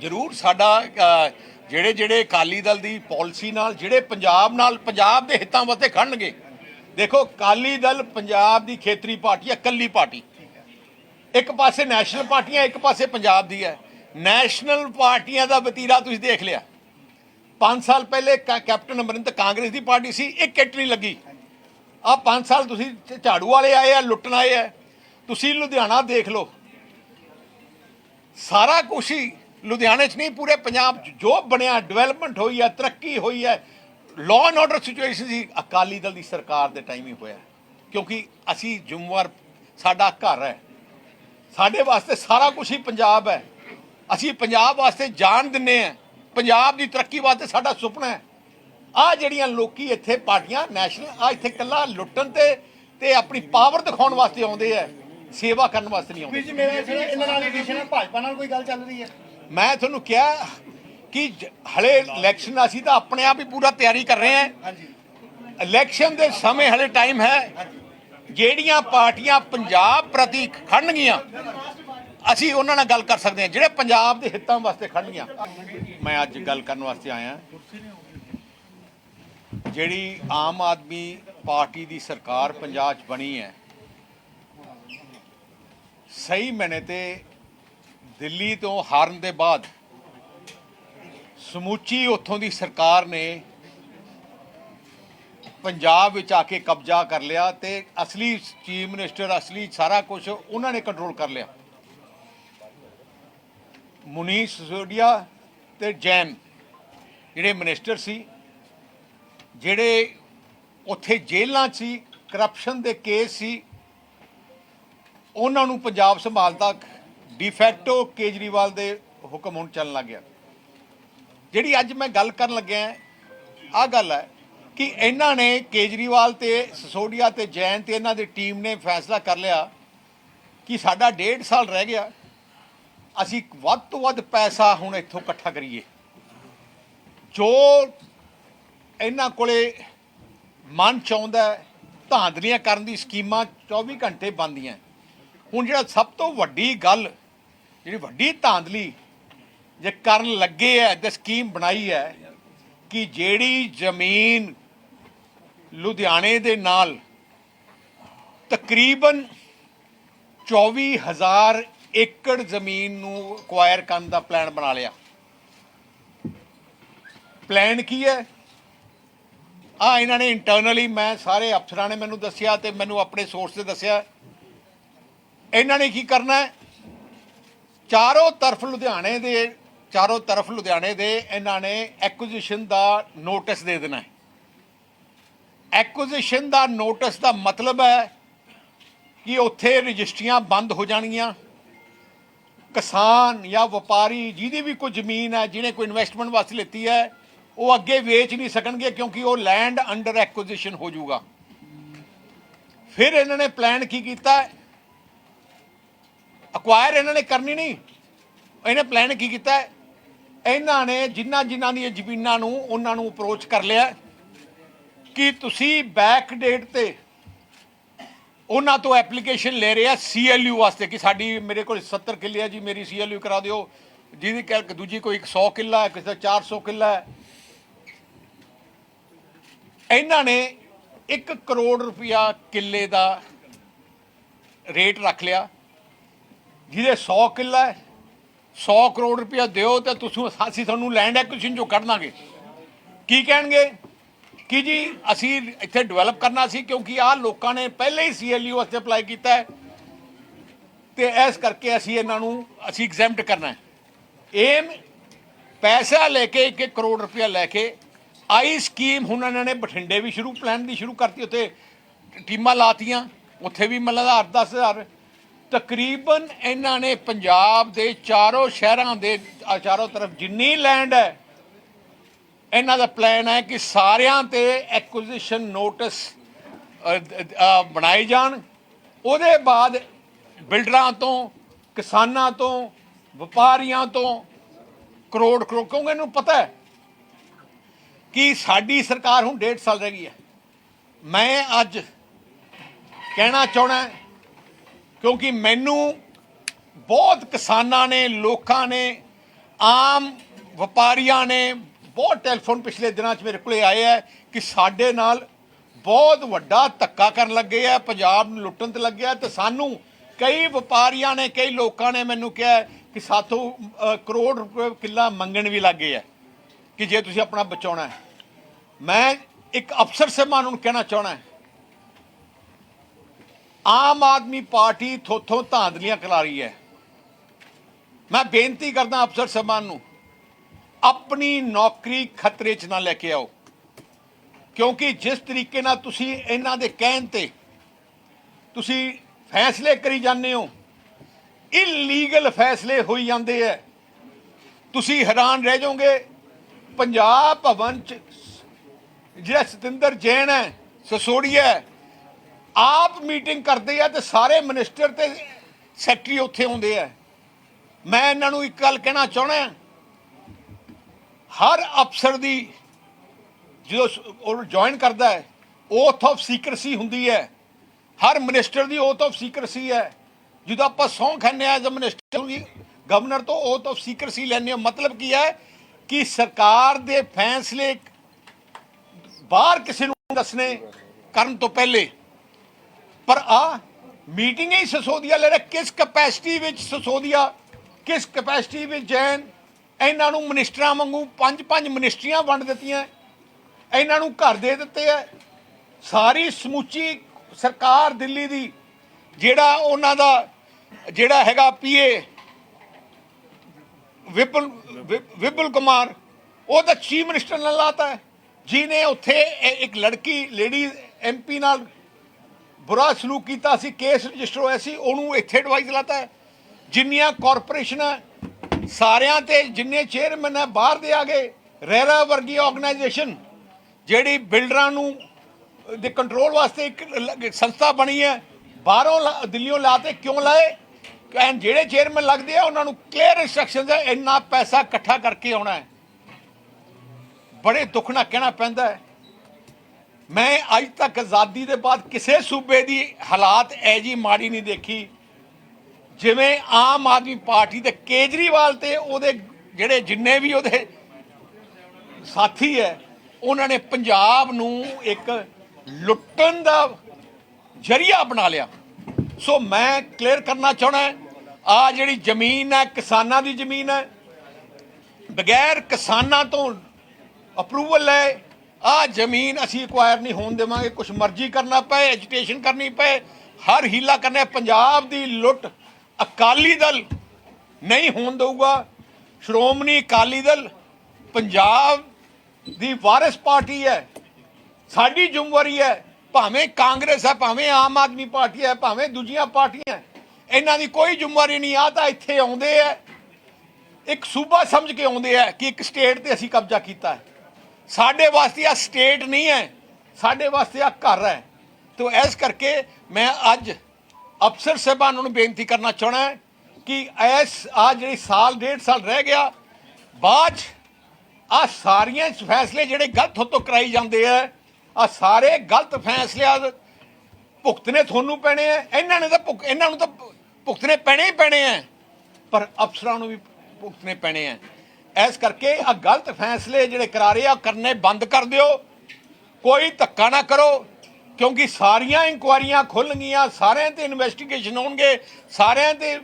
ਜ਼ਰੂਰ ਸਾਡਾ ਜਿਹੜੇ ਜਿਹੜੇ ਅਕਾਲੀ ਦਲ ਦੀ ਪਾਲਿਸੀ ਨਾਲ, ਜਿਹੜੇ ਪੰਜਾਬ ਨਾਲ, ਪੰਜਾਬ ਦੇ ਹਿੱਤਾਂ ਵਾਸਤੇ ਖੜਨਗੇ। ਦੇਖੋ, ਅਕਾਲੀ ਦਲ ਪੰਜਾਬ ਦੀ ਖੇਤਰੀ ਪਾਰਟੀ ਹੈ, ਇਕੱਲੀ ਪਾਰਟੀ। ਇੱਕ ਪਾਸੇ ਨੈਸ਼ਨਲ ਪਾਰਟੀਆਂ, ਇੱਕ ਪਾਸੇ ਪੰਜਾਬ ਦੀ ਹੈ। ਨੈਸ਼ਨਲ ਪਾਰਟੀਆਂ ਦਾ ਵਤੀਰਾ ਤੁਸੀਂ ਦੇਖ ਲਿਆ। 5 ਸਾਲ ਪਹਿਲੇ ਕੈ- ਕੈਪਟਨ ਅਮਰਿੰਦਰ ਕਾਂਗਰਸ ਦੀ ਪਾਰਟੀ ਸੀ, ਇੱਕ ਇੱਟ ਨਹੀਂ ਲੱਗੀ। ਆ 5 ਸਾਲ ਤੁਸੀਂ ਝਾੜੂ ਵਾਲੇ ਆਏ ਆ, ਲੁੱਟਣ ਆਏ ਆ। ਤੁਸੀਂ ਲੁਧਿਆਣਾ ਦੇਖ ਲਓ। ਸਾਰਾ ਕੁਛ ਹੀ ਲੁਧਿਆਣੇ 'ਚ ਨਹੀਂ, ਪੂਰੇ ਪੰਜਾਬ 'ਚ ਜੋ ਬਣਿਆ ਡਿਵੈਲਪਮੈਂਟ ਹੋਈ ਹੈ, ਤਰੱਕੀ ਹੋਈ ਹੈ ਲਾਅ ਐਂਡ ਆਰਡਰ ਸਿਚੁਏਸ਼ਨ ਸੀ, ਅਕਾਲੀ ਦਲ ਦੀ ਸਰਕਾਰ ਦੇ ਟਾਈਮ ਹੀ ਹੋਇਆ। ਕਿਉਂਕਿ ਅਸੀਂ ਜ਼ਿੰਮੇਵਾਰ ਸਾਡਾ ਘਰ ਹੈ। ਸਾਡੇ ਵਾਸਤੇ ਸਾਰਾ ਕੁਝ ਹੀ ਪੰਜਾਬ ਹੈ। ਅਸੀਂ ਪੰਜਾਬ ਵਾਸਤੇ ਜਾਨ ਦਿੰਨੇ ਆ ਪੰਜਾਬ ਦੀ ਤਰੱਕੀ ਵਾਸਤੇ ਸਾਡਾ ਸੁਪਨਾ ਹੈ। ਆ ਜਿਹੜੀਆਂ ਲੋਕੀ ਇੱਥੇ ਪਾਰਟੀਆਂ ਨੈਸ਼ਨਲ ਆ ਇੱਥੇ ਕੱਲਾ ਲੁੱਟਣ ਤੇ ਤੇ ਆਪਣੀ ਪਾਵਰ ਦਿਖਾਉਣ ਵਾਸਤੇ ਆਉਂਦੇ ਆ ਸੇਵਾ ਕਰਨ ਵਾਸਤੇ ਨਹੀਂ ਆਉਂਦੇ। ਜੀ, ਮੇਰਾ ਇਹਨਾਂ ਨਾਲ ਰਿਲੇਸ਼ਨ ਹੈ, ਭਾਜਪਾ ਨਾਲ ਕੋਈ ਗੱਲ ਚੱਲ ਰਹੀ ਹੈ। ਮੈਂ ਤੁਹਾਨੂੰ ਕਿਹਾ ਕਿ ਹਲੇ ਇਲੈਕਸ਼ਨ ਅਸੀਂ ਤਾਂ ਆਪਣੇ ਆਪ ਹੀ ਪੂਰਾ ਤਿਆਰੀ ਕਰ ਰਹੇ ਹਾਂ। ਹਾਂਜੀ। ਇਲੈਕਸ਼ਨ ਦੇ ਸਮੇਂ ਹਲੇ ਟਾਈਮ ਹੈ। ਜਿਹੜੀਆਂ ਪਾਰਟੀਆਂ ਪੰਜਾਬ ਪ੍ਰਤੀ ਖੜਨਗੀਆਂ ਅਸੀਂ ਉਹਨਾਂ ਨਾਲ ਗੱਲ ਕਰ ਸਕਦੇ ਹਾਂ ਜਿਹੜੇ ਪੰਜਾਬ ਦੇ ਹਿੱਤਾਂ ਵਾਸਤੇ ਖੜਨਗੀਆਂ। ਮੈਂ ਅੱਜ ਗੱਲ ਕਰਨ ਵਾਸਤੇ ਆਇਆ। ਜਿਹੜੀ ਆਮ ਆਦਮੀ ਪਾਰਟੀ ਦੀ ਸਰਕਾਰ ਪੰਜਾਬ 'ਚ ਬਣੀ ਹੈ ਸਹੀ ਮੈਨੇ ਤੇ ਦਿੱਲੀ ਤੋਂ ਹਾਰਨ ਦੇ ਬਾਅਦ ਸਮੁੱਚੀ ਉੱਥੋਂ ਦੀ ਸਰਕਾਰ ਨੇ ਪੰਜਾਬ ਵਿੱਚ ਆ ਕੇ ਕਬਜ਼ਾ ਕਰ ਲਿਆ ਤੇ ਅਸਲੀ ਚੀਫ ਮਿਨਿਸਟਰ, ਅਸਲੀ ਸਾਰਾ ਕੁਝ ਉਹਨਾਂ ਨੇ ਕੰਟਰੋਲ ਕਰ ਲਿਆ। ਮੁਨੀਸ਼ ਸਿਸੋਦੀਆ ਤੇ ਜੈਨ, ਜਿਹੜੇ ਮਿਨਿਸਟਰ ਸੀ, ਜਿਹੜੇ ਉੱਥੇ ਜੇਲ੍ਹਾਂ 'ਚ ਸੀ ਕਰਪਸ਼ਨ ਦੇ ਕੇਸ ਸੀ, ਉਹਨਾਂ ਨੂੰ ਪੰਜਾਬ ਸੰਭਾਲਦਾ ਡਿਫੈਕਟੋ ਕੇਜਰੀਵਾਲ ਦੇ ਹੁਕਮ ਹੁਣ ਚੱਲਣ ਲੱਗ ਗਿਆ। ਜਿਹੜੀ ਅੱਜ ਮੈਂ ਗੱਲ ਕਰਨ ਲੱਗਿਆ ਆ ਗੱਲ ਹੈ ਕਿ ਇਹਨਾਂ ਨੇ ਕੇਜਰੀਵਾਲ ਤੇ ਸਸੋਡੀਆ ਤੇ ਜੈਨ ਤੇ ਇਹਨਾਂ ਦੀ ਟੀਮ ਨੇ ਫੈਸਲਾ ਕਰ ਲਿਆ ਕਿ ਸਾਡਾ ਡੇਢ ਸਾਲ ਰਹਿ ਗਿਆ, ਅਸੀਂ ਵੱਧ ਤੋਂ ਵੱਧ ਪੈਸਾ ਹੁਣ ਇੱਥੋਂ ਇਕੱਠਾ ਕਰੀਏ। ਜੋ ਇਹਨਾਂ ਕੋਲੇ ਮਨ ਚਾਹੁੰਦਾ ਧਾਂਦਲੀਆਂ ਕਰਨ ਦੀ ਸਕੀਮਾਂ 24 ਘੰਟੇ ਬੰਦੀਆਂ ਹੁਣ ਜਿਹੜਾ ਸਭ ਤੋਂ ਵੱਡੀ ਗੱਲ ਜਿਹੜੀ ਵੱਡੀ ਧਾਂਦਲੀ ਜੇ ਕਰਨ ਲੱਗੇ ਹੈ ਤੇ ਸਕੀਮ ਬਣਾਈ ਹੈ ਕਿ ਜਿਹੜੀ ਜ਼ਮੀਨ ਲੁਧਿਆਣੇ ਦੇ ਨਾਲ ਤਕਰੀਬਨ 24000 ਏਕੜ ਜ਼ਮੀਨ ਨੂੰ ਅਕਵਾਇਰ ਕਰਨ ਦਾ ਪਲਾਨ ਬਣਾ ਲਿਆ। ਪਲਾਨ ਕੀ ਹੈ ਆ ਇਹਨਾਂ ਨੇ ਇੰਟਰਨਲੀ ਮੈਂ ਸਾਰੇ ਅਫਸਰਾਂ ਨੇ ਮੈਨੂੰ ਦੱਸਿਆ ਤੇ ਮੈਨੂੰ ਆਪਣੇ ਸੋਰਸ ਤੇ ਦੱਸਿਆ। ਇਹਨਾਂ ਨੇ ਕੀ ਕਰਨਾ ਹੈ ਚਾਰੋਂ ਤਰਫ ਲੁਧਿਆਣੇ ਦੇ, ਚਾਰੋਂ ਤਰਫ ਲੁਧਿਆਣੇ ਦੇ ਇਹਨਾਂ ਨੇ ਐਕੁਜੀਸ਼ਨ ਦਾ ਨੋਟਿਸ ਦੇ ਦੇਣਾ ਹੈ। ਐਕੁਜੀਸ਼ਨ ਦਾ ਨੋਟਿਸ ਦਾ ਮਤਲਬ ਹੈ ਕਿ ਉੱਥੇ ਰਜਿਸਟਰੀਆਂ ਬੰਦ ਹੋ ਜਾਣਗੀਆਂ। ਕਿਸਾਨ ਜਾਂ ਵਪਾਰੀ ਜਿਹਦੀ ਵੀ ਕੋਈ ਜ਼ਮੀਨ ਹੈ, ਜਿਹਨੇ ਕੋਈ ਇਨਵੈਸਟਮੈਂਟ ਵਾਸਤੇ ਲਿੱਤੀ ਹੈ, ਉਹ ਅੱਗੇ ਵੇਚ ਨਹੀਂ ਸਕਣਗੇ ਕਿਉਂਕਿ ਉਹ ਲੈਂਡ ਅੰਡਰ ਐਕੁਜੀਸ਼ਨ ਹੋ ਜਾਊਗਾ। ਫਿਰ ਇਹਨਾਂ ਨੇ ਪਲਾਨ ਕੀ ਕੀਤਾ? ਅਕਵਾਇਰ ਇਹਨਾਂ ਨੇ ਕਰਨੀ ਨਹੀਂ। ਇਹਨੇ ਪਲਾਨ ਕੀ ਕੀਤਾ ਇਹਨਾਂ ਨੇ ਜਿਨ੍ਹਾਂ ਜਿਨ੍ਹਾਂ ਦੀਆਂ ਜ਼ਮੀਨਾਂ ਨੂੰ ਉਹਨਾਂ ਨੂੰ ਅਪਰੋਚ ਕਰ ਲਿਆ ਕਿ ਤੁਸੀਂ ਬੈਕ ਡੇਟ ਤੇ ਉਹਨਾਂ ਤੋਂ ਐਪਲੀਕੇਸ਼ਨ ਲੈ ਰਹੇ ਆ ਸੀਐਲਯੂ ਵਾਸਤੇ ਕਿ ਸਾਡੀ ਮੇਰੇ ਕੋਲ 70 ਕਿੱਲੇ ਆ ਜੀ, ਮੇਰੀ ਸੀਐਲਯੂ ਕਰਾ ਦਿਓ। ਜਿਹਦੀ ਕਹਿ ਦੂਜੀ ਕੋਈ 100 ਕਿੱਲਾ ਹੈ, ਕਿਸੇ ਦਾ 400 ਕਿੱਲਾ ਹੈ। ਇਹਨਾਂ ਨੇ 1 ਕਰੋੜ ਰੁਪਇਆ ਕਿੱਲੇ ਦਾ ਰੇਟ ਰੱਖ ਲਿਆ। ਜਿਹਦੇ 100 ਕਿੱਲਾ ਹੈ 100 ਕਰੋੜ ਰੁਪਇਆ ਦਿਓ ਤੇ ਤੁਸੀਂ ਅਸੀਂ ਤੁਹਾਨੂੰ ਲੈਂਡ ਐਕੁਜੀਸ਼ਨ ਜੋ ਕੱਢ ਦਾਂਗੇ। ਕੀ ਕਹਿਣਗੇ? ਕਿ ਜੀ, ਅਸੀਂ ਇੱਥੇ ਡਿਵੈਲਪ ਕਰਨਾ ਸੀ ਕਿਉਂਕਿ ਆਹ ਲੋਕਾਂ ਨੇ ਪਹਿਲੇ ਹੀ ਸੀਐਲਯੂ ਵਾਸਤੇ ਅਪਲਾਈ ਕੀਤਾ ਹੈ ਤੇ ਇਸ ਕਰਕੇ ਅਸੀਂ ਇਹਨਾਂ ਨੂੰ, ਅਸੀਂ ਐਗਜ਼ੈਂਪਟ ਕਰਨਾ ਹੈ। ਏਮ ਪੈਸਾ ਲੈ ਕੇ 1 ਕਰੋੜ ਰੁਪਇਆ ਲੈ ਕੇ ਆਈ ਸਕੀਮ ਹੁਣ ਇਹਨਾਂ ਨੇ ਬਠਿੰਡੇ ਵੀ ਸ਼ੁਰੂ, ਪਲਾਨ ਦੀ ਸ਼ੁਰੂ ਕਰਤੀ, ਉੱਥੇ ਟੀਮਾਂ ਲਾਤੀਆਂ, ਉੱਥੇ ਵੀ ਮਤਲਬ 8 ਹਜ਼ਾਰ ਤਕਰੀਬਨ ਇਹਨਾਂ ਨੇ ਪੰਜਾਬ ਦੇ ਚਾਰੋਂ ਸ਼ਹਿਰਾਂ ਦੇ ਚਾਰੋਂ ਤਰਫ ਜਿੰਨੀ ਲੈਂਡ ਹੈ, ਇਹਨਾਂ ਦਾ ਪਲਾਨ ਹੈ ਕਿ ਸਾਰਿਆਂ ਤੇ ਐਕੁਜੀਸ਼ਨ ਨੋਟਿਸ ਬਣਾਏ ਜਾਣ। ਉਹਦੇ ਬਾਅਦ ਬਿਲਡਰਾਂ ਤੋਂ, ਕਿਸਾਨਾਂ ਤੋਂ, ਵਪਾਰੀਆਂ ਤੋਂ ਕਰੋੜ ਕਰੋੜ, ਕਿਉਂਕਿ ਇਹਨੂੰ ਪਤਾ ਹੈ ਕਿ ਸਾਡੀ ਸਰਕਾਰ ਹੁਣ ਡੇਢ ਸਾਲ ਰਹਿ ਗਈ ਹੈ। ਮੈਂ ਅੱਜ ਕਹਿਣਾ ਚਾਹਣਾ ਕਿਉਂਕਿ ਮੈਨੂੰ ਬਹੁਤ ਕਿਸਾਨਾਂ ਨੇ, ਲੋਕਾਂ ਨੇ, ਆਮ ਵਪਾਰੀਆਂ ਨੇ ਬਹੁਤ ਟੈਲੀਫੋਨ ਪਿਛਲੇ ਦਿਨਾਂ 'ਚ ਮੇਰੇ ਕੋਲੇ ਆਏ ਹੈ ਕਿ ਸਾਡੇ ਨਾਲ ਬਹੁਤ ਵੱਡਾ ਧੱਕਾ ਕਰਨ ਲੱਗੇ ਆ, ਪੰਜਾਬ ਨੂੰ ਲੁੱਟਣ ਤੇ ਲੱਗਿਆ ਤੇ ਸਾਨੂੰ ਕਈ ਵਪਾਰੀਆਂ ਨੇ, ਕਈ ਲੋਕਾਂ ਨੇ ਮੈਨੂੰ ਕਿਹਾ ਕਿ ਸਾਥੋਂ ਕਰੋੜ ਰੁਪਏ ਕਿੱਲਾ ਮੰਗਣ ਵੀ ਲੱਗੇ ਆ ਕਿ ਜੇ ਤੁਸੀਂ ਆਪਣਾ ਬਚਾਉਣਾ ਹੈ। ਮੈਂ ਇੱਕ ਅਫਸਰ ਸਹਿਬਾਨ ਨੂੰ ਕਹਿਣਾ ਚਾਹਣਾ ਹੈ ਆਮ ਆਦਮੀ ਪਾਰਟੀ ਥੋਥੋਂ ਧਾਂਦਲੀਆਂ ਕਰਾ ਰਹੀ ਹੈ। ਮੈਂ ਬੇਨਤੀ ਕਰਦਾ ਅਫਸਰ ਸਹਿਬਾਨ ਨੂੰ ਆਪਣੀ ਨੌਕਰੀ ਖਤਰੇ 'ਚ ਨਾ ਲੈ ਕੇ ਆਓ। ਕਿਉਂਕਿ ਜਿਸ ਤਰੀਕੇ ਨਾਲ ਤੁਸੀਂ ਇਹਨਾਂ ਦੇ ਕਹਿਣ ਤੇ ਤੁਸੀਂ ਫੈਸਲੇ ਕਰੀ ਜਾਂਦੇ ਹੋ ਇਲੀਗਲ ਫੈਸਲੇ ਹੋਈ ਜਾਂਦੇ ਐ ਤੁਸੀਂ ਹੈਰਾਨ ਰਹਿ ਜਾਓਗੇ ਪੰਜਾਬ ਭਵਨ ਚ ਜਿਹੜਾ ਸਤਿੰਦਰ ਜੈਨ ਹੈ ਸਸੋੜੀਆ ਹੈ, ਆਪ ਮੀਟਿੰਗ ਕਰਦੇ ਆ ਤੇ ਸਾਰੇ ਮਿਨਿਸਟਰ ਤੇ ਸੈਕਟਰੀ ਉੱਥੇ ਹੁੰਦੇ ਆ। ਮੈਂ ਇਹਨਾਂ ਨੂੰ ਇੱਕ ਗੱਲ ਕਹਿਣਾ ਚਾਹਣਾ ਹਰ ਅਫਸਰ ਦੀ ਜਦੋਂ ਉਹ ਜੁਆਇਨ ਕਰਦਾ ਹੈ ਓਥ ਆਫ ਸੀਕਰਸੀ ਹੁੰਦੀ ਹੈ। ਹਰ ਮਿਨਿਸਟਰ ਦੀ ਓਥ ਆਫ ਸੀਕਰਸੀ ਹੈ। ਜਦੋਂ ਆਪਾਂ ਸਹੁੰ ਖਾਂਦੇ ਆ ਐਜ਼ ਅ ਮਿਨਿਸਟਰ ਗਵਰਨਰ ਤੋਂ ਓਥ ਆਫ ਸੀਕਰਸੀ ਲੈਂਦੇ ਹਾਂ, ਮਤਲਬ ਕੀ ਹੈ ਕਿ ਸਰਕਾਰ ਦੇ ਫੈਸਲੇ ਬਾਹਰ ਕਿਸੇ ਨੂੰ ਦੱਸਣੇ, ਕਰਨ ਤੋਂ ਪਹਿਲੇ। ਪਰ ਆ ਮੀਟਿੰਗ ਹੀ ਸਸੋਦੀਆ ਲੈ ਰਿਹਾ, ਕਿਸ ਕਪੈਸਿਟੀ ਵਿੱਚ ਸਸੋਦੀਆ, ਕਿਸ ਕਪੈਸਿਟੀ ਵਿੱਚ ਜੈਨ, ਇਹਨਾਂ ਨੂੰ ਮਿਨਿਸਟਰਾਂ ਵਾਂਗੂ ਪੰਜ ਪੰਜ ਮਿਨਿਸਟਰੀਆਂ ਵੰਡ ਦਿੱਤੀਆਂ, ਇਹਨਾਂ ਨੂੰ ਘਰ ਦੇ ਦਿੱਤੇ ਆ। ਸਾਰੀ ਸਮੁੱਚੀ ਸਰਕਾਰ ਦਿੱਲੀ ਦੀ, ਜਿਹੜਾ ਉਹਨਾਂ ਦਾ, ਜਿਹੜਾ ਹੈਗਾ ਪੀਏ ਵਿਪਲ, ਵਿ- ਵਿਪਲ ਕੁਮਾਰ, ਉਹ ਤਾਂ ਚੀਫ ਮਿਨਿਸਟਰ ਨਾਲ ਲਾਤਾ। ਹੈ ਜਿਹਨੇ ਉੱਥੇ ਇੱਕ ਲੜਕੀ ਲੇਡੀ ਐਮਪੀ ਨਾਲ ਬੁਰਾ ਸਲੂਕ ਕੀਤਾ ਸੀ, ਕੇਸ ਰਜਿਸਟਰ ਹੋਇਆ ਸੀ, ਉਹਨੂੰ ਇੱਥੇ ਐਡਵਾਈਸ ਲਾਤਾ ਹੈ। ਜਿੰਨੀਆਂ ਕਾਰਪੋਰੇਸ਼ਨਾਂ ਸਾਰਿਆਂ ਤੇ ਜਿੰਨੇ ਚੇਅਰਮੈਨ ਹੈ, ਬਾਹਰ ਦੇ ਆ ਗਏ। ਰੈਰਾ ਵਰਗੀ ਆਰਗੇਨਾਈਜੇਸ਼ਨ ਜਿਹੜੀ ਬਿਲਡਰਾਂ ਨੂੰ, ਦੇ ਕੰਟਰੋਲ ਵਾਸਤੇ ਇੱਕ ਸੰਸਥਾ ਬਣੀ ਹੈ, ਬਾਹਰੋਂ ਲਾ- ਦਿੱਲੀੋਂ ਲਾਤੇ ਕਿਉਂ ਲਾਏ? ਐਂਡ ਜਿਹੜੇ ਚੇਅਰਮੈਨ ਲੱਗਦੇ ਆ, ਉਹਨਾਂ ਨੂੰ ਕਲੀਅਰ ਇਨਸਟਰਕਸ਼ਨਸ ਹੈ, ਇੰਨਾ ਪੈਸਾ ਇਕੱਠਾ ਕਰਕੇ ਆਉਣਾ ਹੈ। ਬੜੇ ਦੁੱਖ ਨਾਲ ਕਹਿਣਾ ਪੈਂਦਾ ਹੈ। ਮੈਂ ਅੱਜ ਤੱਕ ਆਜ਼ਾਦੀ ਦੇ ਬਾਅਦ ਕਿਸੇ ਸੂਬੇ ਦੀ ਹਾਲਾਤ ਐ ਜੀ ਮਾੜੀ ਨਹੀਂ ਦੇਖੀ। ਜਿਵੇਂ ਆਮ ਆਦਮੀ ਪਾਰਟੀ ਤੇ ਕੇਜਰੀਵਾਲ ਤੇ ਉਹਦੇ ਜਿਹੜੇ ਜਿੰਨੇ ਵੀ ਉਹਦੇ ਸਾਥੀ ਹੈ, ਉਹਨਾਂ ਨੇ ਪੰਜਾਬ ਨੂੰ ਇੱਕ ਲੁੱਟਣ ਦਾ ਜਰੀਆ ਬਣਾ ਲਿਆ। ਸੋ ਮੈਂ ਕਲੀਅਰ ਕਰਨਾ ਚਾਹਣਾ ਆ ਜਿਹੜੀ ਜ਼ਮੀਨ ਹੈ, ਕਿਸਾਨਾਂ ਦੀ ਜ਼ਮੀਨ ਹੈ, ਬਗੈਰ ਕਿਸਾਨਾਂ ਤੋਂ ਅਪਰੂਵਲ ਲੈ ਆ ਜ਼ਮੀਨ ਅਸੀਂ ਐਕਵਾਇਰ ਨਹੀਂ ਹੋਣ ਦੇਵਾਂਗੇ ਕੁਝ ਮਰਜ਼ੀ ਕਰਨਾ ਪਏ ਐਜੀਟੇਸ਼ਨ ਕਰਨੀ ਪਏ, ਹਰ ਹੀਲਾ ਕਰਨਾ ਪੰਜਾਬ ਦੀ ਲੁੱਟ ਅਕਾਲੀ ਦਲ ਨਹੀਂ ਹੋਣ ਦਊਗਾ। ਸ਼੍ਰੋਮਣੀ ਅਕਾਲੀ ਦਲ ਪੰਜਾਬ ਦੀ ਵਾਰਿਸ ਪਾਰਟੀ ਹੈ, ਸਾਡੀ ਜ਼ਿੰਮੇਵਾਰੀ ਹੈ। ਭਾਵੇਂ ਕਾਂਗਰਸ ਹੈ, ਭਾਵੇਂ ਆਮ ਆਦਮੀ ਪਾਰਟੀ ਹੈ, ਭਾਵੇਂ ਦੂਜੀਆਂ ਪਾਰਟੀਆਂ ਇਹਨਾਂ ਦੀ ਕੋਈ ਜ਼ਿੰਮੇਵਾਰੀ ਨਹੀਂ। ਆ ਤਾਂ ਇੱਥੇ ਆਉਂਦੇ ਆ ਇੱਕ ਸੂਬਾ ਸਮਝ ਕੇ ਆਉਂਦੇ ਆ ਕਿ ਇੱਕ ਸਟੇਟ ਤੇ ਅਸੀਂ ਕਬਜ਼ਾ ਕੀਤਾ ਹੈ। ਸਾਡੇ ਵਾਸਤੇ ਆ ਸਟੇਟ ਨਹੀਂ ਹੈ, ਸਾਡੇ ਵਾਸਤੇ ਆ ਘਰ ਹੈ। ਤੋ ਇਸ ਕਰਕੇ ਮੈਂ ਅੱਜ ਅਫਸਰ ਸਾਹਿਬਾਨ ਨੂੰ ਬੇਨਤੀ ਕਰਨਾ ਚਾਹਣਾ ਕਿ ਇਸ ਆ ਜਿਹੜੀ ਸਾਲ, ਡੇਢ ਸਾਲ ਰਹਿ ਗਿਆ, ਬਾਅਦ 'ਚ ਆ ਸਾਰੀਆਂ ਫੈਸਲੇ ਜਿਹੜੇ ਗਲਤ ਹੋਤੋਂ ਕਰਾਈ ਜਾਂਦੇ ਆ ਆ ਸਾਰੇ ਗਲਤ ਫੈਸਲਿਆਂ ਦੇ ਭੁਗਤਨੇ ਤੁਹਾਨੂੰ ਪੈਣੇ ਆ, ਇਹਨਾਂ ਨੇ ਤਾਂ ਭੁਗ, ਇਹਨਾਂ ਨੂੰ ਤਾਂ ਭੁਗਤਨੇ ਪੈਣੇ ਹੀ ਪੈਣੇ ਆ। ਪਰ ਅਫਸਰਾਂ ਨੂੰ ਵੀ ਭੁਗਤਨੇ ਪੈਣੇ ਆ। ਇਸ ਕਰਕੇ ਆ ਗਲਤ ਫੈਸਲੇ ਜਿਹੜੇ ਕਰਾ ਰਹੇ ਆ ਕਰਨੇ ਬੰਦ ਕਰ ਦਿਓ। ਕੋਈ ਧੱਕਾ ਨਾ ਕਰੋ, ਕਿਉਂਕਿ ਸਾਰੀਆਂ ਇਨਕੁਆਰੀਆਂ ਖੁੱਲਣਗੀਆਂ ਸਾਰਿਆਂ ਤੇ ਇਨਵੈਸਟੀਗੇਸ਼ਨ ਹੋਣਗੇ, ਸਾਰਿਆਂ ਤੇ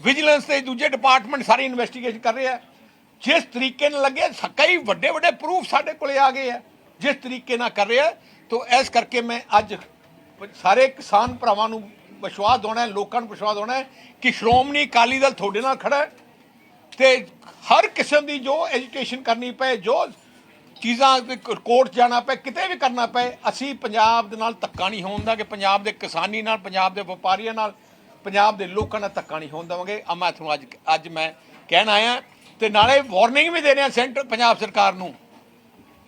ਵਿਜੀਲੈਂਸ ਤੇ ਦੂਜੇ ਡਿਪਾਰਟਮੈਂਟ ਸਾਰੀ ਇਨਵੈਸਟੀਗੇਸ਼ਨ ਕਰ ਰਹੇ ਆ। ਜਿਸ ਤਰੀਕੇ ਨਾਲ ਲੱਗੇ ਕਈ ਵੱਡੇ ਵੱਡੇ ਪ੍ਰੂਫ ਸਾਡੇ ਕੋਲੇ ਆ ਗਏ ਆ। ਜਿਸ ਤਰੀਕੇ ਨਾਲ ਕਰ ਰਿਹਾ ਆ ਤੋਂ ਇਸ ਕਰਕੇ ਮੈਂ ਅੱਜ ਸਾਰੇ ਕਿਸਾਨ ਭਰਾਵਾਂ ਨੂੰ ਵਿਸ਼ਵਾਸ ਦਿਵਾਉਣਾ, ਲੋਕਾਂ ਨੂੰ ਵਿਸ਼ਵਾਸ ਦਿਵਾਉਣਾ ਕਿ ਸ਼੍ਰੋਮਣੀ ਅਕਾਲੀ ਦਲ ਤੁਹਾਡੇ ਨਾਲ ਖੜਾ ਹੈ। ਤੇ ਹਰ ਕਿਸਮ ਦੀ ਜੋ ਐਜੂਕੇਸ਼ਨ ਕਰਨੀ ਪਏ, ਜੋ ਚੀਜ਼ਾਂ ਕੋਰਟ ਜਾਣਾ ਪਏ, ਕਿਤੇ ਵੀ ਕਰਨਾ ਪਏ, ਅਸੀਂ ਪੰਜਾਬ ਦੇ ਨਾਲ ਧੱਕਾ ਨਹੀਂ ਹੋਣ ਦਾ ਕਿ ਪੰਜਾਬ ਦੇ ਕਿਸਾਨੀ ਨਾਲ, ਪੰਜਾਬ ਦੇ ਵਪਾਰੀਆਂ ਨਾਲ, ਪੰਜਾਬ ਦੇ ਲੋਕਾਂ ਨਾਲ ਧੱਕਾ ਨਹੀਂ ਹੋਣ ਦੇਵਾਂਗੇ। ਆ ਮੈਂ ਤੁਹਾਨੂੰ ਅੱਜ ਅੱਜ ਮੈਂ ਕਹਿਣ ਆਇਆ ਤੇ ਨਾਲੇ ਵਾਰਨਿੰਗ ਵੀ ਦੇ ਰਿਹਾ ਸੈਂਟਰ ਪੰਜਾਬ ਸਰਕਾਰ ਨੂੰ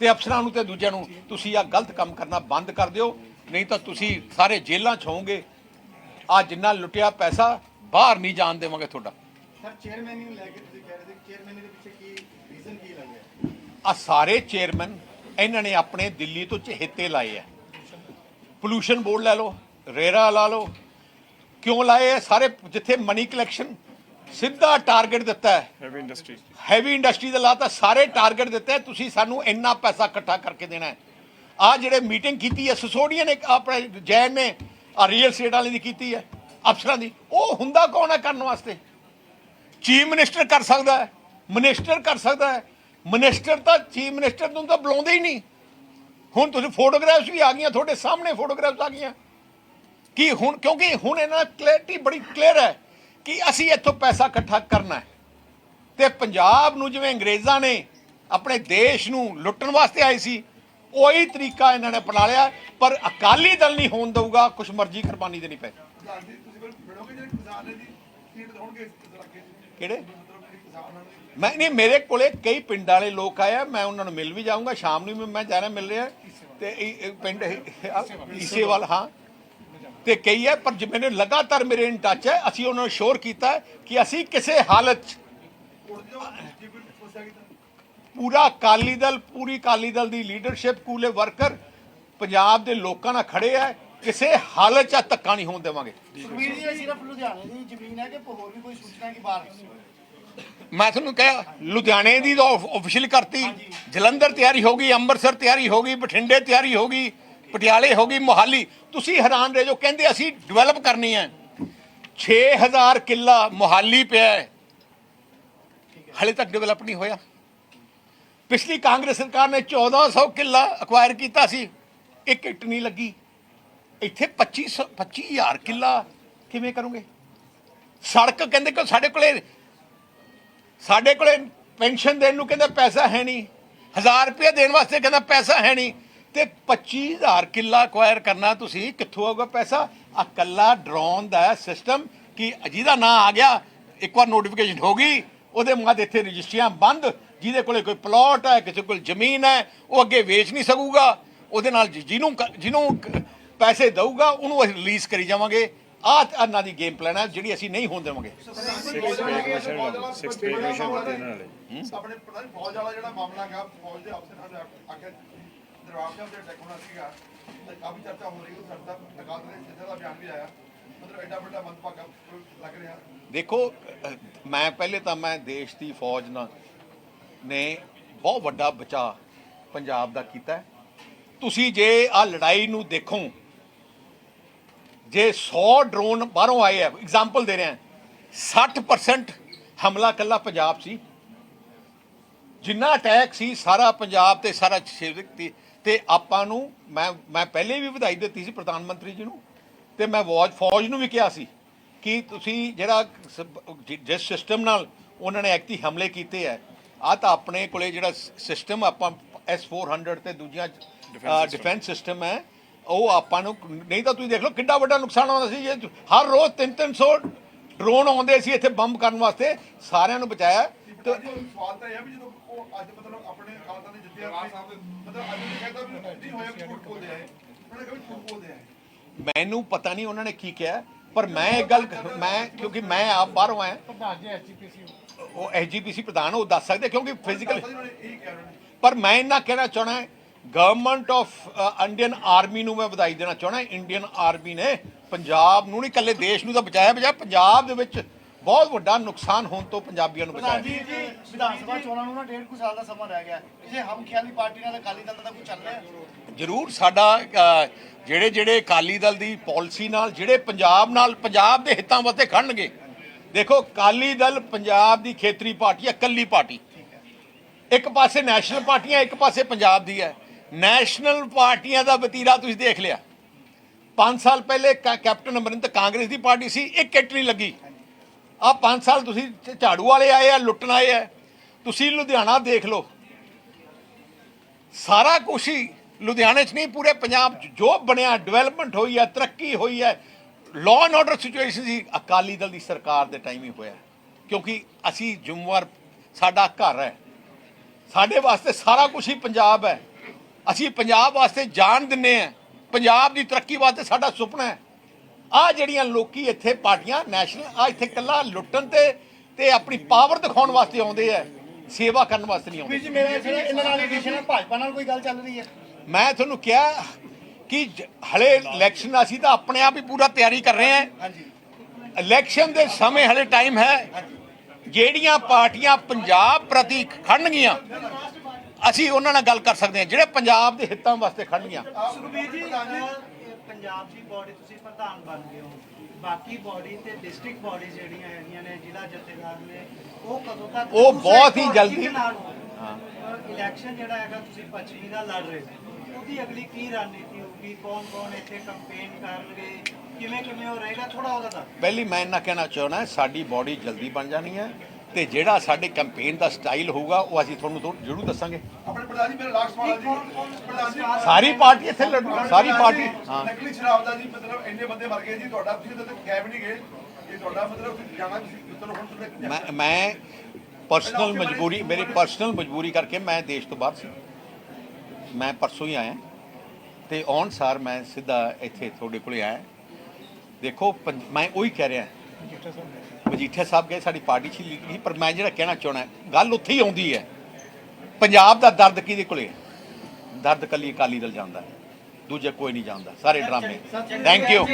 ਤੇ ਅਫਸਰਾਂ ਨੂੰ ਤੇ ਦੂਜਿਆਂ ਨੂੰ, ਤੁਸੀਂ ਆ ਗਲਤ ਕੰਮ ਕਰਨਾ ਬੰਦ ਕਰ ਦਿਓ, ਨਹੀਂ ਤਾਂ ਤੁਸੀਂ ਸਾਰੇ ਜੇਲ੍ਹਾਂ 'ਚ ਹੋਵੋਗੇ। ਆ ਜਿੰਨਾ ਲੁੱਟਿਆ ਪੈਸਾ, ਬਾਹਰ ਨਹੀਂ ਜਾਣ ਦੇਵਾਂਗੇ ਤੁਹਾਡਾ। ਸਰ ਚੇਅਰਮੈਨ ਨੂੰ ਲੈ ਕੇ ਚੇਅਰਮੈਨ ਦੇ ਪਿੱਛੇ ਕੀ ਰੀਜ਼ਨ ਕੀ ਲੱਗਿਆ ਆ ਸਾਰੇ ਚੇਅਰਮੈਨ ਇਹਨਾਂ ਨੇ ਆਪਣੇ ਦਿੱਲੀ ਤੋਂ ਚਹੇਤੇ ਲਾਏ ਆ। ਪੋਲੂਸ਼ਨ ਬੋਰਡ ਲੈ ਲਓ ਰੇਰਾ ਲਾ ਲਓ। ਕਿਉਂ ਲਾਏ ਆ? ਸਾਰੇ ਜਿੱਥੇ ਮਨੀ ਕਲੈਕਸ਼ਨ ਸਿੱਧਾ ਟਾਰਗੇਟ ਦਿੱਤਾ ਹੈ। ਹੈਵੀ ਇੰਡਸਟਰੀ ਹੈਵੀ ਇੰਡਸਟਰੀ ਦਾ ਲਾਤਾ ਸਾਰੇ ਟਾਰਗੇਟ ਦਿੱਤੇ ਹੈ, ਤੁਸੀਂ ਸਾਨੂੰ ਇੰਨਾ ਪੈਸਾ ਇਕੱਠਾ ਕਰਕੇ ਦੇਣਾ ਹੈ। ਆ ਜਿਹੜੇ ਮੀਟਿੰਗ ਕੀਤੀ ਹੈ ਸਸੋਡੀਆ ਨੇ ਆਪਣੇ ਜੈਨ ਨੇ ਆ ਰੀਅਲ ਸਟੇਟ ਵਾਲੇ ਦੀ ਕੀਤੀ ਹੈ ਅਫਸਰਾਂ ਦੀ ਉਹ ਹੁੰਦਾ ਕੌਣ ਹੈ ਕਰਨ ਵਾਸਤੇ? ਚੀਫ ਮਿਨਿਸਟਰ ਕਰ ਸਕਦਾ ਹੈ, ਮਿਨਿਸਟਰ ਕਰ ਸਕਦਾ ਹੈ। ਮਿਨਿਸਟਰ ਤਾਂ ਚੀਫ ਮਿਨਿਸਟਰ ਨੂੰ ਤਾਂ ਬੁਲਾਉਂਦੇ ਹੀ ਨਹੀਂ। ਹੁਣ ਤੁਸੀਂ ਫੋਟੋਗ੍ਰਾਫਸ ਵੀ ਆ ਗਈਆਂ, ਤੁਹਾਡੇ ਸਾਹਮਣੇ ਫੋਟੋਗ੍ਰਾਫਸ ਆ ਗਈਆਂ। ਕਿ ਹੁਣ, ਕਿਉਂਕਿ ਹੁਣ ਇਹਨਾਂ ਕਲੈਰਿਟੀ ਬੜੀ ਕਲੀਅਰ ਹੈ ਕਿ ਅਸੀਂ ਇੱਥੋਂ ਪੈਸਾ ਇਕੱਠਾ ਕਰਨਾ ਹੈ। ਤੇ ਪੰਜਾਬ ਨੂੰ ਜਿਵੇਂ ਅੰਗਰੇਜ਼ਾਂ ਨੇ ਆਪਣੇ ਦੇਸ਼ ਨੂੰ ਲੁੱਟਣ ਵਾਸਤੇ ਆਏ ਸੀ, ਉਹੀ ਤਰੀਕਾ ਇਹਨਾਂ ਨੇ ਅਪਣਾ ਲਿਆ। ਪਰ ਅਕਾਲੀ ਦਲ ਨਹੀਂ ਹੋਣ ਦਊਗਾ, ਕੁਛ ਮਰਜ਼ੀ ਕੁਰਬਾਨੀ ਦੇਣੀ ਪਏ। ਕਿਹੜੇ? ਮੈਂ ਨਹੀਂ, ਮੇਰੇ ਕੋਲੇ ਕਈ ਪਿੰਡ ਵਾਲੇ ਲੋਕ ਆਏ ਆ, ਮੈਂ ਉਹਨਾਂ ਨੂੰ ਮਿਲ ਵੀ ਜਾਊਂਗਾ, ਸ਼ਾਮ ਨੂੰ ਵੀ ਮੈਂ ਜਾਣਾ ਮਿਲ ਰਿਹਾ। ਤੇ ਇਹ- ਪਿੰਡ ਈਸੇਵਾਲ, ਹਾਂ। ਤੇ ਕਈ ਹੈ ਪਰ ਮੈਨੂੰ ਲਗਾਤਾਰ ਮੇਰੇ ਇਨ ਟੱਚ ਹੈ, ਅਸੀਂ ਉਹਨਾਂ ਨੂੰ ਸ਼ੋਰ ਕੀਤਾ ਕਿ ਅਸੀਂ ਕਿਸੇ ਹਾਲਤ 'ਚ ਪੂਰਾ ਅਕਾਲੀ ਦਲ, ਪੂਰੀ ਅਕਾਲੀ ਦਲ ਦੀ ਲੀਡਰਸ਼ਿਪ ਕੂਲੇ ਵਰਕਰ ਪੰਜਾਬ ਦੇ ਲੋਕਾਂ ਨਾਲ ਖੜੇ ਹੈ ਕਿਸੇ ਹਾਲਤ 'ਚ ਧੱਕਾ ਨਹੀਂ ਹੋਣ ਦੇਵਾਂਗੇ। ਸੁਖਬੀਰ ਜੀ ਇਹ ਸਿਰਫ ਲੁਧਿਆਣੇ ਦੀ ਜ਼ਮੀਨ ਹੈ ਕਿ ਹੋਰ ਵੀ ਕੋਈ ਸੂਚਨਾ ਕੀ ਬਾਹਰ ਮੈਂ ਤੁਹਾਨੂੰ ਕਿਹਾ ਲੁਧਿਆਣੇ ਦੀ ਤਾਂ ਆਫੀਸ਼ੀਅਲ ਕਰਤੀ। ਜਲੰਧਰ ਤਿਆਰੀ ਹੋ ਗਈ ਅੰਮ੍ਰਿਤਸਰ ਤਿਆਰੀ ਹੋ ਗਈ ਬਠਿੰਡੇ ਤਿਆਰੀ ਹੋ ਗਈ ਪਟਿਆਲੇ ਹੋ ਗਈ ਮੋਹਾਲੀ। ਤੁਸੀਂ ਹੈਰਾਨ ਰਹੇ ਜੋ ਕਹਿੰਦੇ ਅਸੀਂ ਡਿਵੈਲਪ ਕਰਨੀ ਹੈ। 6000 ਕਿੱਲਾ ਮੋਹਾਲੀ ਪਿਆ ਹੈ। ਹਲੇ ਤੱਕ ਡਿਵੈਲਪ ਨਹੀਂ ਹੋਇਆ। ਪਿਛਲੀ ਕਾਂਗਰਸ ਸਰਕਾਰ ਨੇ 1400 ਕਿੱਲਾ ਅਕਵਾਇਰ ਕੀਤਾ ਸੀ। ਇੱਕ ਇੱਟ ਨਹੀਂ ਲੱਗੀ। ਇੱਥੇ 2500 25000 ਕਿੱਲਾ ਕਿਵੇਂ ਕਰੋਗੇ? ਸੜਕ ਕਹਿੰਦੇ ਕਿ ਸਾਡੇ ਕੋਲੇ ਸਾਡੇ ਕੋਲੇ ਪੈਨਸ਼ਨ ਦੇਣ ਨੂੰ ਕਹਿੰਦਾ ਪੈਸਾ ਹੈ ਨਹੀਂ। 1000 ਰੁਪਏ ਦੇਣ ਵਾਸਤੇ ਕਹਿੰਦਾ ਪੈਸਾ ਹੈ ਨਹੀਂ। ਤੇ 25000 ਕਿੱਲਾ ਅਕਵਾਇਰ ਕਰਨਾ ਤੁਸੀਂ, ਕਿੱਥੋਂ ਆਊਗਾ ਪੈਸਾ? ਆ ਕੱਲਾ ਡਰੋਨ ਦਾ ਸਿਸਟਮ ਕਿ ਜਿਹਦਾ ਨਾਂ ਆ ਗਿਆ, ਇੱਕ ਵਾਰ ਨੋਟੀਫਿਕੇਸ਼ਨ ਹੋ ਗਈ, ਉਹਦੇ ਬਾਅਦ ਇੱਥੇ ਰਜਿਸਟਰੀਆਂ ਬੰਦ, ਜਿਹਦੇ ਕੋਲੇ ਕੋਈ ਪਲਾਟ ਹੈ, ਕਿਸੇ ਕੋਲ ਜ਼ਮੀਨ ਹੈ, ਉਹ ਅੱਗੇ ਵੇਚ ਨਹੀਂ ਸਕੂਗਾ। ਉਹਦੇ ਨਾਲ ਜਿਹਨੂੰ ਜਿਹਨੂੰ ਪੈਸੇ ਦਊਗਾ ਉਹਨੂੰ ਅਸੀਂ ਰਿਲੀਜ਼ ਕਰੀ ਜਾਵਾਂਗੇ। ਆਹ ਇਹਨਾਂ ਦੀ ਗੇਮ ਪਲਾਨ ਹੈ ਜਿਹੜੀ ਅਸੀਂ ਨਹੀਂ ਹੋਣ ਦੇਵਾਂਗੇ। 6 ਪੇ ਕਮਿਸ਼ਨ 6 ਪੇ ਕਮਿਸ਼ਨ ਦਿੱਤੇ ਇਹਨਾਂ ਨਾਲੇ ਆਪਣੇ ਪਤਾ ਨਹੀਂ ਫੌਜ ਵਾਲਾ ਜਿਹੜਾ ਮਾਮਲਾ ਗਾ ਫੌਜ ਦੇ ਅਫਸਰਾਂ ਨੇ ਆਖਿਆ ਦਰਬਾਰ ਸਾਹਿਬ ਦੇ ਅਟੈਕ ਹੋਣਾ ਸੀਗਾ। ਤੇ ਕਾਫੀ ਚਰਚਾ ਹੋ ਰਹੀ ਉਹ ਸਰਦਾ ਲਗਾਤਾਰ ਸਿੱਧਾ ਦਾ ਬਿਆਨ ਵੀ ਆਇਆ। ਮਤਲਬ ਐਡਾ ਵੱਡਾ ਮੰਦਭਾਗਾ ਲੱਗ ਰਿਹਾ। ਦੇਖੋ ਮੈਂ ਪਹਿਲੇ ਤਾਂ ਮੈਂ ਦੇਸ਼ ਦੀ ਫੌਜ ਨਾਲ ਨੇ ਬਹੁਤ ਵੱਡਾ ਬਚਾ ਪੰਜਾਬ ਦਾ ਕੀਤਾ। ਤੁਸੀਂ ਜੇ ਆ ਲੜਾਈ ਨੂੰ ਦੇਖੋ ਜੇ 100 ਡਰੋਨ ਬਾਹਰੋਂ ਆਏ ਆ ਐਗਜ਼ਾਮਪਲ ਦੇ ਰਿਹਾ 60% ਹਮਲਾ ਕੱਲਾ ਪੰਜਾਬ ਸੀ। ਜਿੰਨਾ ਅਟੈਕ ਸੀ ਸਾਰਾ ਪੰਜਾਬ ਤੇ ਸਾਰਾ ਸ਼ਿਵਕ ਤੇ ਤੇ ਆਪਾਂ ਨੂੰ ਮੈਂ ਮੈਂ ਪਹਿਲੇ ਵੀ ਵਧਾਈ ਦਿੱਤੀ ਸੀ ਪ੍ਰਧਾਨ ਮੰਤਰੀ ਜੀ ਨੂੰ ਤੇ ਮੈਂ ਫੌਜ ਫੌਜ ਨੂੰ ਵੀ ਕਿਹਾ ਸੀ ਕਿ ਤੁਸੀਂ ਜਿਹੜਾ ਜਿਸ ਸਿਸਟਮ ਨਾਲ ਉਹਨਾਂ ਨੇ ਐਕਟੀ ਹਮਲੇ ਕੀਤੇ ਆ ਆ ਤਾਂ ਆਪਣੇ ਕੋਲੇ ਜਿਹੜਾ ਸਿਸਟਮ ਆਪਾਂ S400 ਤੇ ਦੂਜੀਆਂ ਡਿਫੈਂਸ ਸਿਸਟਮ ਹੈ ਉਹ ਆਪਾਂ ਨੂੰ ਨਹੀਂ ਤਾਂ ਤੁਸੀਂ ਦੇਖ ਲਓ ਕਿੰਨਾ ਵੱਡਾ ਨੁਕਸਾਨ ਆਉਂਦਾ ਸੀ ਜੇ ਹਰ ਰੋਜ਼ 3-300 ਡਰੋਨ ਆਉਂਦੇ ਸੀ ਇੱਥੇ ਬੰਬ ਕਰਨ ਵਾਸਤੇ ਸਾਰਿਆਂ ਨੂੰ ਬਚਾਇਆ। ਤੇ ਤੇ ਸਵਾਲ ਤਾਂ ਇਹ ਆ ਵੀ ਜਦੋਂ ਉਹ ਅੱਜ ਮਤਲਬ ਆਪਣੇ ਅਕਾਲਤਾਂ ਦੇ ਜਿੱਤੇ ਮਤਲਬ ਅੱਜ ਨਹੀਂ ਕਹਿੰਦਾ ਵੀ ਨਹੀਂ ਹੋਇਆ ਵੀ ਝੂਠ ਬੋਲਦੇ ਆਏ ਉਹਨੇ ਕਿਹਾ ਵੀ ਝੂਠ ਬੋਲਦੇ ਆਏ ਮੈਨੂੰ ਪਤਾ ਨਹੀਂ ਉਹਨਾਂ ਨੇ ਕੀ ਕਿਹਾ ਪਰ ਮੈਂ ਇੱਕ ਗੱਲ ਮੈਂ ਕਿਉਂਕਿ ਮੈਂ ਆਪ ਬਾਹਰੋਂ ਆਇਆ। ਪ੍ਰਧਾਨ ਜੀ ਐਸਜੀਪੀਸੀ ਉਹ ਐਸਜੀਪੀਸੀ ਪ੍ਰਧਾਨ ਉਹ ਦੱਸ ਸਕਦੇ ਕਿਉਂਕਿ ਫਿਜ਼ੀਕਲ ਇਹੀ ਪਰ ਮੈਂ ਇਹਨਾਂ ਕਹਿਣਾ ਚਾਹਣਾ ਗਵਰਨਮੈਂਟ ਆਫ ਇੰਡੀਅਨ ਆਰਮੀ ਨੂੰ ਮੈਂ ਵਧਾਈ ਦੇਣਾ ਚਾਹਣਾ ਇੰਡੀਅਨ ਆਰਮੀ ਨੇ ਪੰਜਾਬ ਨੂੰ ਨਹੀਂ ਇਕੱਲੇ ਦੇਸ਼ ਨੂੰ ਤਾਂ ਬਚਾਇਆ ਬਚਾਇਆ। ਪੰਜਾਬ ਦੇ ਵਿੱਚ ਬਹੁਤ ਵੱਡਾ ਨੁਕਸਾਨ ਹੋਣ ਤੋਂ ਪੰਜਾਬੀਆਂ ਨੂੰ ਬਚਾਇਆ। ਜੀ ਜੀ ਵਿਧਾਨ ਸਭਾ ਚੋਣਾਂ ਨੂੰ ਨਾ ਡੇਢ ਕੁ ਸਾਲ ਦਾ ਸਮਾਂ ਰਹਿ ਗਿਆ। ਕਿਸੇ ਹਮ ਖਿਆਲੀ ਪਾਰਟੀ ਨਾਲ ਅਕਾਲੀ ਦਲ ਦਾ ਕੁਝ ਚੱਲ ਰਿਹਾ? ਜ਼ਰੂਰ ਸਾਡਾ ਜਿਹੜੇ ਜਿਹੜੇ ਅਕਾਲੀ ਦਲ ਦੀ ਪਾਲਿਸੀ ਨਾਲ ਜਿਹੜੇ ਪੰਜਾਬ ਨਾਲ ਪੰਜਾਬ ਦੇ ਹਿੱਤਾਂ ਵਾਸਤੇ ਖੜਨਗੇ। ਦੇਖੋ ਅਕਾਲੀ ਦਲ ਪੰਜਾਬ ਦੀ ਖੇਤਰੀ ਪਾਰਟੀ ਹੈ ਇਕੱਲੀ ਪਾਰਟੀ। ਇੱਕ ਪਾਸੇ ਨੈਸ਼ਨਲ ਪਾਰਟੀਆਂ ਇੱਕ ਪਾਸੇ ਪੰਜਾਬ ਦੀ ਹੈ। ਨੈਸ਼ਨਲ ਪਾਰਟੀਆਂ ਦਾ ਵਤੀਰਾ ਤੁਸੀਂ ਦੇਖ ਲਿਆ। 5 ਸਾਲ ਪਹਿਲੇ ਕੈ- ਕੈਪਟਨ ਅਮਰਿੰਦਰ ਕਾਂਗਰਸ ਦੀ ਪਾਰਟੀ ਸੀ, ਇੱਕ ਕਿੱਟ ਨਹੀਂ ਲੱਗੀ। ਆ 5 ਸਾਲ ਤੁਸੀਂ ਝਾੜੂ ਵਾਲੇ ਆਏ ਆ, ਲੁੱਟਣ ਆਏ ਆ। ਤੁਸੀਂ ਲੁਧਿਆਣਾ ਦੇਖ ਲਓ। ਸਾਰਾ ਕੁਛ ਹੀ ਲੁਧਿਆਣੇ 'ਚ ਨਹੀਂ, ਪੂਰੇ ਪੰਜਾਬ 'ਚ ਜੋ ਬਣਿਆ ਡਿਵੈਲਪਮੈਂਟ ਹੋਈ ਹੈ ਤਰੱਕੀ ਹੋਈ ਹੈ ਲਾਅ ਐਂਡ ਆਰਡਰ ਸਿਚੁਏਸ਼ਨ ਸੀ। ਅਕਾਲੀ ਦਲ ਦੀ ਸਰਕਾਰ ਦੇ ਟਾਈਮ ਹੀ ਹੋਇਆ। ਕਿਉਂਕਿ ਅਸੀਂ ਜ਼ਿੰਮੇਵਾਰ ਸਾਡਾ ਘਰ ਹੈ। ਸਾਡੇ ਵਾਸਤੇ ਸਾਰਾ ਕੁਝ ਹੀ ਪੰਜਾਬ ਹੈ। ਅਸੀਂ ਪੰਜਾਬ ਵਾਸਤੇ ਜਾਨ ਦਿੰਨੇ ਆ। ਪੰਜਾਬ ਦੀ ਤਰੱਕੀ ਵਾਸਤੇ ਸਾਡਾ ਸੁਪਨਾ ਹੈ। ਆ ਜਿਹੜੀਆਂ ਲੋਕੀ ਇੱਥੇ ਪਾਰਟੀਆਂ ਨੈਸ਼ਨਲ ਆ ਇੱਥੇ ਕੱਲਾ ਲੁੱਟਣ ਤੇ ਤੇ ਆਪਣੀ ਪਾਵਰ ਦਿਖਾਉਣ ਵਾਸਤੇ ਆਉਂਦੇ ਆ ਸੇਵਾ ਕਰਨ ਵਾਸਤੇ ਨਹੀਂ ਆਉਂਦੇ। ਜੀ ਮੇਰਾ ਇਹਨਾਂ ਨਾਲ ਰਿਲੇਸ਼ਨ ਹੈ ਭਾਜਪਾ ਨਾਲ ਕੋਈ ਗੱਲ ਚੱਲ ਰਹੀ ਹੈ? ਮੈਂ ਤੁਹਾਨੂੰ ਕਿਹਾ ਕਿ ਹਲੇ ਇਲੈਕਸ਼ਨ ਅਸੀਂ ਤਾਂ ਆਪਣੇ ਆਪ ਹੀ ਪੂਰਾ ਤਿਆਰੀ ਕਰ ਰਹੇ ਹਾਂ। ਹਾਂਜੀ। ਇਲੈਕਸ਼ਨ ਦੇ ਸਮੇਂ ਹਲੇ ਟਾਈਮ ਹੈ। ਜਿਹੜੀਆਂ ਪਾਰਟੀਆਂ ਪੰਜਾਬ ਪ੍ਰਤੀ ਖੜਨਗੀਆਂ ਅਸੀਂ ਉਹਨਾਂ ਨਾਲ ਗੱਲ ਕਰ ਸਕਦੇ ਹਾਂ ਜਿਹੜੇ ਪੰਜਾਬ ਦੇ ਹਿੱਤਾਂ ਵਾਸਤੇ ਖੜਨਗੀਆਂ ਸੁਖਬੀਰ ਜੀ ਅਹ, ਪੰਜਾਬ ਦੀ ਬੋਡੀ ਤੁਸੀਂ ਪ੍ਰਧਾਨ ਬਣ ਗਏ ਹੋ। ਬਾਕੀ ਬੋਡੀ ਤੇ ਡਿਸਟ੍ਰਿਕਟ ਬੋਡੀ ਜਿਹੜੀਆਂ ਹੈਗੀਆਂ ਨੇ ਜ਼ਿਲ੍ਹਾ ਜਥੇਦਾਰ ਨੇ ਉਹ ਕਦੋਂ ਤੱਕ ਉਹ ਬਹੁਤ ਹੀ ਜਲਦੀ- ਇਲੈਕਸ਼ਨ ਜਿਹੜਾ ਹੈਗਾ ਤੁਸੀਂ ਪੱਛਮੀ ਦਾ ਲੜ ਰਹੇ ਹੋ। ਉਹਦੀ ਅਗਲੀ ਕੀ ਰਣਨੀਤੀ ਹੋਊਗੀ? ਕੌਣ ਕੌਣ ਇੱਥੇ ਕੰਪੇਨ ਕਰਨਗੇ? ਕਿਵੇਂ ਕਿਵੇਂ ਉਹ ਰਹੇਗਾ? ਥੋੜਾ ਉਹਦਾ ਦੱਸ ਪਹਿਲੀ ਮੈਂ ਇਹਨਾਂ ਕਹਿਣਾ ਚਾਹੁੰਦਾ ਸਾਡੀ ਬਾਡੀ ਜਲਦੀ ਬਣ ਜਾਣੀ ਹੈ। ਤੇ ਜਿਹੜਾ ਸਾਡੇ ਕੈਂਪੇਨ ਦਾ ਸਟਾਈਲ ਹੋਊਗਾ ਉਹ ਅਸੀਂ ਤੁਹਾਨੂੰ ਜ਼ਰੂਰ ਦੱਸਾਂਗੇ। ਆਪਣੇ ਪ੍ਰਧਾਨ ਜੀ ਮੇਰੇ ਲਾਸਟ ਸਵਾਲ ਜੀ। ਪ੍ਰਧਾਨ ਜੀ ਸਾਰੀ ਪਾਰਟੀ ਇੱਥੇ ਲੜੂ ਸਾਰੀ ਪਾਰਟੀ ਹਾਂ। ਨਕਲੀ ਸ਼ਰਾਬ ਦਾ ਜੀ ਮਤਲਬ ਇੰਨੇ ਬੰਦੇ ਮਰ ਗਏ ਜੀ ਤੁਹਾਡਾ ਤੁਸੀਂ ਤਾਂ ਵੀ ਨਹੀਂ ਗਏ। ਇਹ ਤੁਹਾਡਾ ਮਤਲਬ ਜਾਣਾ ਤੁਸੀਂ ਚਲੋ ਹੁਣ ਤੁਸੀਂ ਮੈਂ ਮੈਂ ਪਰਸਨਲ ਮਜਬੂਰੀ ਮੇਰੀ ਪਰਸਨਲ ਮਜਬੂਰੀ ਕਰਕੇ ਮੈਂ ਦੇਸ਼ ਤੋਂ ਬਾਹਰ ਸੀ। ਮੈਂ ਪਰਸੋਂ ਹੀ ਆਇਆ। ਤੇ ਆਉਣ ਸਾਰ ਮੈਂ ਸਿੱਧਾ ਇੱਥੇ ਤੁਹਾਡੇ ਕੋਲੇ ਆਇਆ। ਦੇਖੋ ਮੈਂ ਉਹੀ ਕਹਿ ਰਿਹਾ। ਮਜੀਠੀਆ ਸਾਹਿਬ ਗਏ ਸਾਡੀ ਪਾਰਟੀ ਚ ਲੀਡਰ ਸੀ ਪਰ ਮੈਂ ਜਿਹੜਾ ਕਹਿਣਾ ਚਾਹਣਾ ਗੱਲ ਉੱਥੇ ਹੀ ਆਉਂਦੀ ਹੈ। ਪੰਜਾਬ ਦਾ ਦਰਦ ਕਿਹਦੇ ਕੋਲੇ ਦਰਦ ਕੱਲੀ ਅਕਾਲੀ ਦਲ ਜਾਂਦਾ ਹੈ ਦੂਜੇ ਕੋਈ ਨਹੀਂ ਜਾਣਦਾ ਸਾਰੇ ਡਰਾਮੇ। Thank you